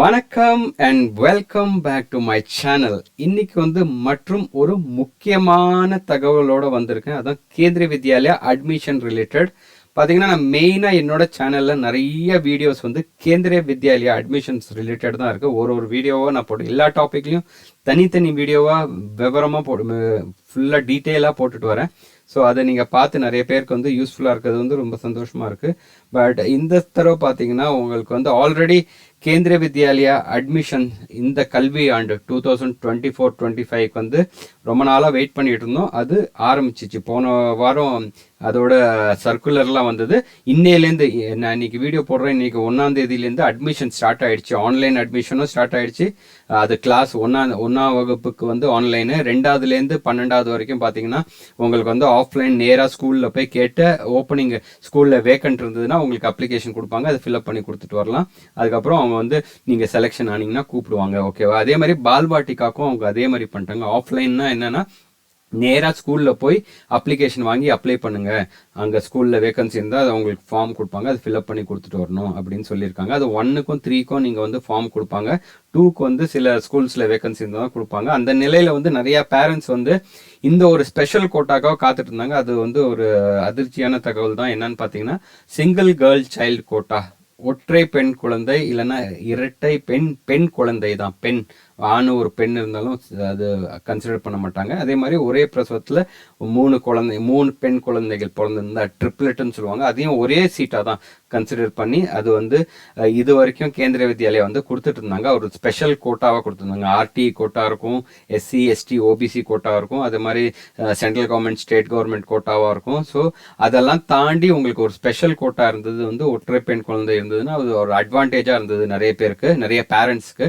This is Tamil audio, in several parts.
வணக்கம் and welcome back to my channel இன்னைக்கு வந்து மற்றும் ஒரு முக்கியமான தகவலோட வந்திருக்கேன். அதான் கேந்திரிய வித்யாலயா அட்மிஷன் ரிலேட்டட் பார்த்தீங்கன்னா நான் மெயினாக என்னோட சேனலில் நிறைய வீடியோஸ் வந்து கேந்திரிய வித்யாலயா அட்மிஷன்ஸ் ரிலேட்டட் தான் இருக்குது ஒரு ஒரு வீடியோவாக நான் போட்டு எல்லா டாப்பிக்லையும் தனித்தனி வீடியோவாக விவரமாக போட்டு ஃபுல்லாக டீட்டெயிலாக போட்டுட்டு வரேன். ஸோ அதை நீங்கள் பார்த்து நிறைய பேருக்கு வந்து யூஸ்ஃபுல்லாக இருக்கிறது வந்து ரொம்ப சந்தோஷமாக இருக்குது பட் இந்த தடவை பார்த்தீங்கன்னா உங்களுக்கு வந்து ஆல்ரெடி கேந்திரிய வித்யாலயா அட்மிஷன் இந்த கல்வி ஆண்டு two thousand twenty four twenty ஃபைவ்க்கு வந்து ரொம்ப நாளாக வெயிட் பண்ணிட்டு இருந்தோம். அது ஆரம்பிச்சிச்சு. போன வாரம் அதோட சர்க்குலர்லாம் வந்தது. இன்னையிலேருந்து நான் இன்னைக்கு வீடியோ போடுறேன். இன்னைக்கு ஒன்றாம் தேதியிலேருந்து அட்மிஷன் ஸ்டார்ட் ஆயிடுச்சு. ஆன்லைன் அட்மிஷனும் ஸ்டார்ட் ஆயிடுச்சு. அது கிளாஸ் ஒன்றா ஒன்றாம் வகுப்புக்கு வந்து ஆன்லைனு ரெண்டாவதுலேருந்து பன்னெண்டாவது வரைக்கும் பார்த்தீங்கன்னா உங்களுக்கு வந்து ஆஃப்லைன் நேராக ஸ்கூலில் போய் கேட்டு ஓப்பனிங் ஸ்கூலில் வேக்கன்ட் இருந்ததுன்னா உங்களுக்கு அப்ளிகேஷன் கொடுப்பாங்க. அதை ஃபில்அப் பண்ணி கொடுத்துட்டு வரலாம். அதுக்கப்புறம் அவங்க வந்து நீங்கள் செலெக்ஷன் ஆனீங்கன்னா கூப்பிடுவாங்க ஓகேவா அதே மாதிரி பால்வாட்டிக்காக்கும் அவங்க அதே மாதிரி பண்ணிட்டாங்க ஆஃப்லைன்னா என்னன்னா நேராக ஸ்கூலில் போய் அப்ளிகேஷன் வாங்கி அப்ளை பண்ணுங்க. அங்கே ஸ்கூலில் வேகன்சி இருந்தால் அது அவங்களுக்கு ஃபார்ம் கொடுப்பாங்க அது ஃபில்அப் பண்ணி கொடுத்துட்டு வரணும் அப்படின்னு சொல்லியிருக்காங்க. அது ஒன்னுக்கும் த்ரீக்கும் நீங்கள் வந்து ஃபார்ம் கொடுப்பாங்க. டூக்கு வந்து சில ஸ்கூல்ஸில் வேகன்சி இருந்தால் தான் கொடுப்பாங்க. அந்த நிலையில் வந்து நிறையா பேரண்ட்ஸ் வந்து இந்த ஒரு ஸ்பெஷல் கோட்டாக்காக காத்துட்டு இருந்தாங்க. அது வந்து ஒரு அதிர்ச்சியான தகவல் தான். என்னன்னு பார்த்தீங்கன்னா சிங்கிள் கேர்ள் சைல்டு கோட்டா ஒற்றை பெண் குழந்தை இல்லைன்னா இரட்டை பெண் பெண் குழந்தை தான் பெண். ஆண் ஒரு பெண் இருந்தாலும் அது கன்சிடர் பண்ண மாட்டாங்க. அதே மாதிரி ஒரே பிரசவத்தில் மூணு குழந்தை மூணு பெண் குழந்தைகள் பிறந்திருந்தா ட்ரிப்ளெட்னு சொல்லுவாங்க. அதையும் ஒரே சீட்டாக தான் கன்சிடர் பண்ணி அது வந்து இது வரைக்கும் கேந்திரிய வித்யாலயா வந்து கொடுத்துட்டு இருந்தாங்க ஒரு ஸ்பெஷல் கோட்டாவாக கொடுத்துருந்தாங்க. ஆர்டி கோட்டா இருக்கும் எஸ்சி எஸ்டி ஓபிசி கோட்டா இருக்கும். அதே மாதிரி சென்ட்ரல் கவர்மெண்ட் ஸ்டேட் கவர்மெண்ட் கோட்டாவாக இருக்கும். ஸோ அதெல்லாம் தாண்டி உங்களுக்கு ஒரு ஸ்பெஷல் கோட்டா இருந்தது வந்து ஒற்றை பெண் குழந்தை இருந்ததுன்னா அது ஒரு அட்வான்டேஜாக இருந்தது நிறைய பேருக்கு. நிறைய பேரண்ட்ஸ்க்கு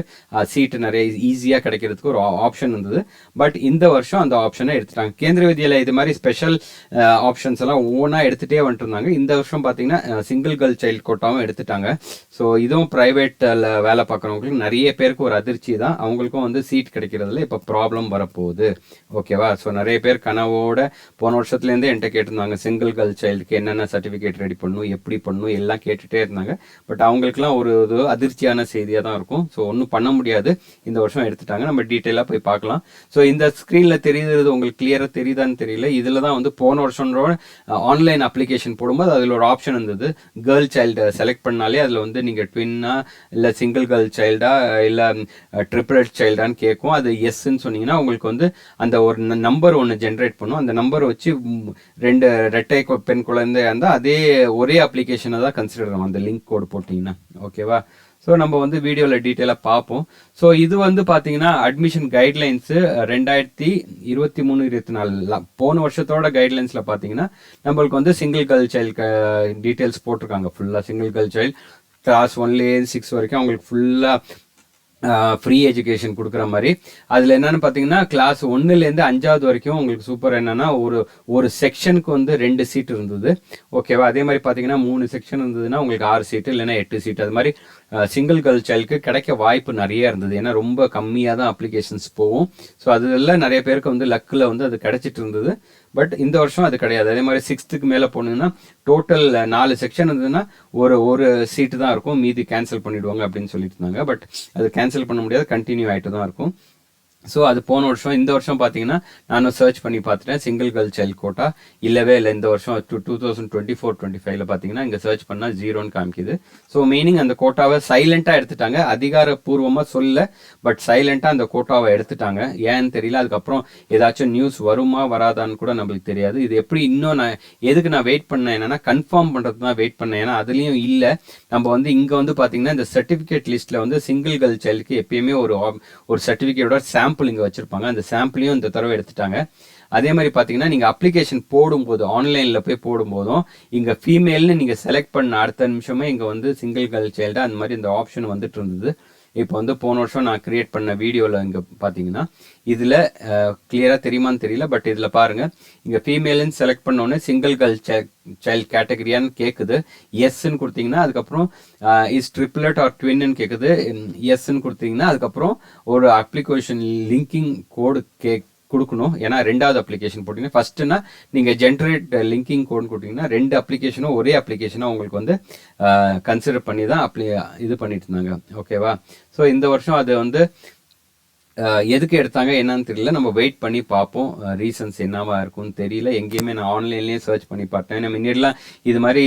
சீட்டு நிறைய ஈஸியாக கிடைக்கிறதுக்கு ஒரு ஆப்ஷன் இருந்தது. பட் இந்த வருஷம் அந்த ஆப்ஷனை எடுத்துட்டாங்க. கேந்திர வித்யாலயா இது மாதிரி ஸ்பெஷல் ஆப்ஷன்ஸ் எல்லாம் ஒவ்வொன்றா எடுத்துகிட்டே வந்துட்டு இருந்தாங்க இந்த வருஷம் பார்த்தீங்கன்னா சிங்கிள் கேர்ள் சைல்டு கோட்டாவும் எடுத்துட்டாங்க. ஸோ இதுவும் ப்ரைவேட்டில் வேலை பார்க்குறவங்களுக்கு நிறைய பேருக்கு ஒரு அதிர்ச்சி தான். அவங்களுக்கும் வந்து சீட் கிடைக்கிறதுல இப்போ ப்ராப்ளம் வரப்போகுது. ஓகேவா ஸோ நிறைய பேர் கனவோட போன வருஷத்துலேருந்தே என்கிட்ட கேட்டிருந்தாங்க. சிங்கிள் கேர்ள் சைல்டுக்கு என்னென்ன சர்டிஃபிகேட் ரெடி பண்ணணும் எப்படி பண்ணணும் எல்லாம் கேட்டுகிட்டே இருந்தாங்க. பட் அவங்களுக்குலாம் ஒரு இது அதிர்ச்சியான செய்தியாக தான் இருக்கும். ஸோ ஒன்றும் பண்ண முடியாது. இந்த வருஷம் எடுத்துட்டாங்க. நம்ம டீட்டெயிலாக போய் பார்க்கலாம். ஸோ இந்த ஸ்க்ரீனில் தெரியுது உங்களுக்கு கிளியராக தெரியுதான்னு தெரியல. இதில் தான் வந்து போன வருஷம்ன்றோட ஆன்லைன் அப்ளிகேஷன் போடும்போது அதில் ஒரு ஆப்ஷன் இருந்தது. கேர்ள் சைல்டு செலக்ட் பண்ணாலே அதில் வந்து நீங்கள் ட்வின்னா இல்லை சிங்கிள் கேர்ள் சைல்டா இல்லை ட்ரிபிள் சைல்டான்னு கேட்கும். அது எஸ்ன்னு சொன்னீங்கன்னா உங்களுக்கு வந்து அந்த ஒரு நம்பர் ஒன்று ஜென்ரேட் பண்ணும். அந்த நம்பர் வச்சு ரெண்டு ரெட்டை பெண் குழந்தையா இருந்தால் அதே ஒரே அப்ளிகேஷனை தான் கன்சிடர் ஆகும் அந்த லிங்க் கோடு போட்டிங்கன்னா. ஓகேவா ஸோ நம்ம வந்து வீடியோவில் டீட்டெயிலாக பார்ப்போம். ஸோ இது வந்து பார்த்தீங்கன்னா அட்மிஷன் கைட்லைன்ஸு ரெண்டாயிரத்தி இருபத்தி மூணு இருபத்தி நாலு போன வருஷத்தோட கைட்லைன்ஸில் பார்த்தீங்கன்னா நம்மளுக்கு வந்து சிங்கிள் கேர்ள் சைல்டு டீட்டெயில்ஸ் போட்டிருக்காங்க. ஃபுல்லாக சிங்கிள் கேர்ள் சைல்டு கிளாஸ் ஒன்லேருந்து சிக்ஸ் வரைக்கும் அவங்களுக்கு ஃபுல்லாக ஃப்ரீ எஜுகேஷன் கொடுக்குற மாதிரி. அதில் என்னென்னு பார்த்தீங்கன்னா கிளாஸ் ஒன்றுலேருந்து அஞ்சாவது வரைக்கும் உங்களுக்கு சூப்பர் என்னென்னா ஒரு ஒரு செக்ஷனுக்கு வந்து ரெண்டு சீட் இருந்தது. ஓகேவா அதே மாதிரி பார்த்தீங்கன்னா மூணு செக்ஷன் இருந்ததுன்னா உங்களுக்கு ஆறு சீட்டு இல்லைன்னா எட்டு சீட் அது மாதிரி சிங்கிள் கேர்ள் சைல்டுக்கு கிடைக்க வாய்ப்பு நிறைய இருந்தது. ஏன்னா ரொம்ப கம்மியாக தான் அப்ளிகேஷன்ஸ் போகும் ஸோ அதெல்லாம் நிறைய பேருக்கு வந்து லக்கில் வந்து அது கிடைச்சிட்டு இருந்தது. பட் இந்த வருஷம் அது கிடையாது. அதே மாதிரி சிக்ஸ்த்துக்கு மேலே போனீங்கன்னா டோட்டல் நாலு செக்ஷன் இருந்ததுன்னா ஒரு ஒரு சீட்டு தான் இருக்கும். மீதி கேன்சல் பண்ணிடுவாங்க அப்படின்னு சொல்லிட்டு இருந்தாங்க. பட் அது கேன்சல் பண்ண முடியாது. கண்டினியூ ஆகிட்டு தான் இருக்கும். ஸோ அது போன வருஷம் இந்த வருஷம் பார்த்தீங்கன்னா நானும் சர்ச் பண்ணி பார்த்துட்டேன் சிங்கிள் கேர்ள் சைல்ட் கோட்டா இல்லவே இல்லை இந்த வருஷம் two two thousand twenty four twenty ஃபைவ்ல பார்த்தீங்கன்னா இங்கே சர்ச் பண்ணால் ஜீரோன்னு காமிக்குது. ஸோ மீனிங் அந்த கோட்டாவை சைலண்ட்டாக எடுத்துட்டாங்க. அதிகாரப்பூர்வமாக சொல்ல பட் சைலண்ட்டாக அந்த கோட்டாவை எடுத்துட்டாங்க. ஏன்னு தெரியல அதுக்கப்புறம் ஏதாச்சும் நியூஸ் வருமா வராதான்னு கூட நம்மளுக்கு தெரியாது. இது எப்படி இன்னும் நான் எதுக்கு நான் வெயிட் பண்ணேன்? என்னன்னா கன்ஃபார்ம் பண்ணுறது தான் வெயிட் பண்ணேன். ஏன்னா அதுலேயும் இல்லை. நம்ம வந்து இங்கே வந்து பார்த்தீங்கன்னா இந்த சர்டிஃபிகேட் லிஸ்ட்டில் வந்து சிங்கிள் கேர்ள் சைல்டுக்கு எப்பயுமே ஒரு ஒரு சர்டிஃபிகேட்டோட சாம்பிள் இங்கே வச்சுருப்பாங்க. அந்த சாம்பிளையும் இந்த தடவை எடுத்துட்டாங்க. அதே மாதிரி பார்த்தீங்கன்னா நீங்கள் அப்ளிகேஷன் போடும்போது ஆன்லைனில் போய் போடும்போதும் இங்கே ஃபீமேல்னு நீங்கள் செலக்ட் பண்ண அடுத்த நிமிஷமே இங்கே வந்து சிங்கிள் கேர்ள் சைல்டு அந்த மாதிரி இந்த ஆப்ஷன் வந்துட்டு இருந்தது. இப்போ வந்து போன வருஷம் நான் கிரியேட் பண்ண வீடியோவில் இங்கே பார்த்தீங்கன்னா இதில் கிளியராக தெரியுமான்னு தெரியல பட் இதில் பாருங்கள் இங்கே ஃபீமேலுன்னு செலக்ட் பண்ணோன்னே சிங்கிள் கேர்ள் சைல்ட் கேட்டகரியான்னு கேட்குது எஸ்ன்னு கொடுத்தீங்கன்னா அதுக்கப்புறம் இஸ் ட்ரிப்ளட் ஆர் ட்வின்னு கேட்குது எஸ்ன்னு கொடுத்தீங்கன்னா அதுக்கப்புறம் ஒரு அப்ளிகேஷன் லிங்கிங் கோடு கேக் கொடுக்கணும். ஏன்னா ரெண்டாவது அப்ளிகேஷன் போட்டிங்கன்னா ஃபஸ்ட்டுனா நீங்கள் ஜென்ரேட் லிங்கிங் கோட் கொடுத்தீங்கன்னா ரெண்டு அப்ளிகேஷனும் ஒரே அப்ளிகேஷனும் உங்களுக்கு வந்து கன்சிடர் பண்ணி தான் அப்ளி இது பண்ணிட்டு இருந்தாங்க. ஓகேவா ஸோ இந்த வருஷம் அது வந்து எதுக்கு எடுத்தாங்க என்னன்னு தெரியல. நம்ம வெயிட் பண்ணி பார்ப்போம். ரீசன்ஸ் என்னவா இருக்கும்னு தெரியல. எங்கேயுமே நான் ஆன்லைன்லேயே சர்ச் பண்ணி பார்த்தேன். ஏன்னா முன்னாடிலாம் இது மாதிரி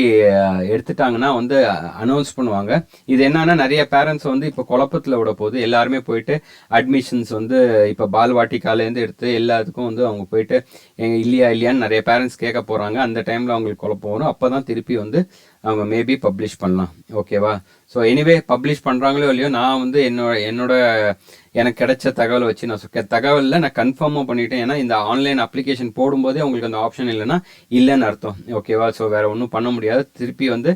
எடுத்துட்டாங்கன்னா வந்து அனௌன்ஸ் பண்ணுவாங்க. இது என்னன்னா நிறைய பேரண்ட்ஸ் வந்து இப்போ குழப்பத்தில் விட போகுது. எல்லாருமே போயிட்டு அட்மிஷன்ஸ் வந்து இப்போ பால்வாட்டிக்காலேருந்து எடுத்து எல்லாத்துக்கும் வந்து அவங்க போயிட்டு எங்க இல்லையா இல்லையான்னு நிறைய பேரண்ட்ஸ் கேட்க போகிறாங்க அந்த டைமில் அவங்களுக்கு குழப்பம் வரும். அப்போ தான் திருப்பி வந்து அவங்க மேபி பப்ளிஷ் பண்ணலாம். ஓகேவா ஸோ எனிவே பப்ளிஷ் பண்ணுறாங்களோ இல்லையோ நான் வந்து என்னோட என்னோட எனக்கு கிடைச்ச தகவலை வச்சு நான் சொ- தகவலில் நான் கன்ஃபார்மாக பண்ணிட்டேன். ஏன்னா இந்த ஆன்லைன் அப்ளிகேஷன் போடும்போதே உங்களுக்கு அந்த ஆப்ஷன் இல்லைன்னா இல்லைன்னு அர்த்தம். ஓகேவா ஸோ வேறு ஒன்றும் பண்ண முடியாது. திருப்பி வந்து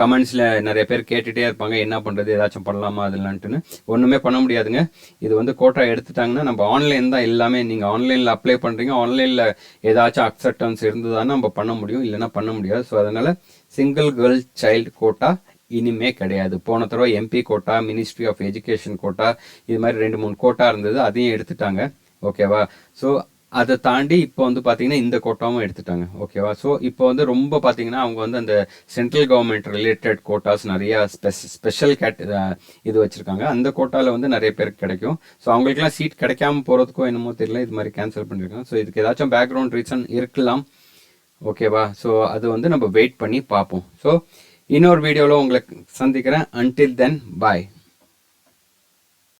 கமெண்ட்ஸில் நிறைய பேர் கேட்டுகிட்டே இருப்பாங்க. என்ன பண்ணுறது ஏதாச்சும் பண்ணலாமா? அதெல்லான்ட்டுன்னு ஒன்றுமே பண்ண முடியாதுங்க. இது வந்து கோட்டா எடுத்துட்டாங்கன்னா நம்ம ஆன்லைன் தான் எல்லாமே. நீங்கள் ஆன்லைனில் அப்ளை பண்ணுறீங்க ஆன்லைனில் ஏதாச்சும் அக்செப்டன்ஸ் இருந்ததுன்னா நம்ம பண்ண முடியும். இல்லைன்னா பண்ண முடியாது. ஸோ அதனால் சிங்கிள் கேர்ள் சைல்டு கோட்டா இனிமே கிடையாது. போன தடவை MP quota ministry of education quota இது மாதிரி ரெண்டு மூணு கோட்டா இருந்தது அதையும் எடுத்துட்டாங்க. ஓகேவா? ஸோ அதை தாண்டி இப்போ வந்து பார்த்தீங்கன்னா இந்த கோட்டாவும் எடுத்துட்டாங்க. ஓகேவா? ஸோ இப்போ வந்து ரொம்ப பார்த்தீங்கன்னா அவங்க வந்து அந்த சென்ட்ரல் கவர்மெண்ட் ரிலேட்டட் கோட்டாஸ் நிறையா ஸ்பெஷல் கேட் இது வச்சுருக்காங்க. அந்த கோட்டாவில் வந்து நிறைய பேருக்கு கிடைக்கும். ஸோ அவங்களுக்குலாம் சீட் கிடைக்காம போகிறதுக்கோ என்னமோ தெரியல. இது மாதிரி கேன்சல் பண்ணியிருக்காங்க ஸோ இதுக்கு ஏதாச்சும் பேக்ரவுண்ட் ரீசன் இருக்கலாம். ஓகேவா? ஸோ அது வந்து நம்ம வெயிட் பண்ணி பார்ப்போம். ஸோ இன்னொரு வீடியோவில் உங்களை சந்திக்கிறேன். அன்டில் தென் பாய்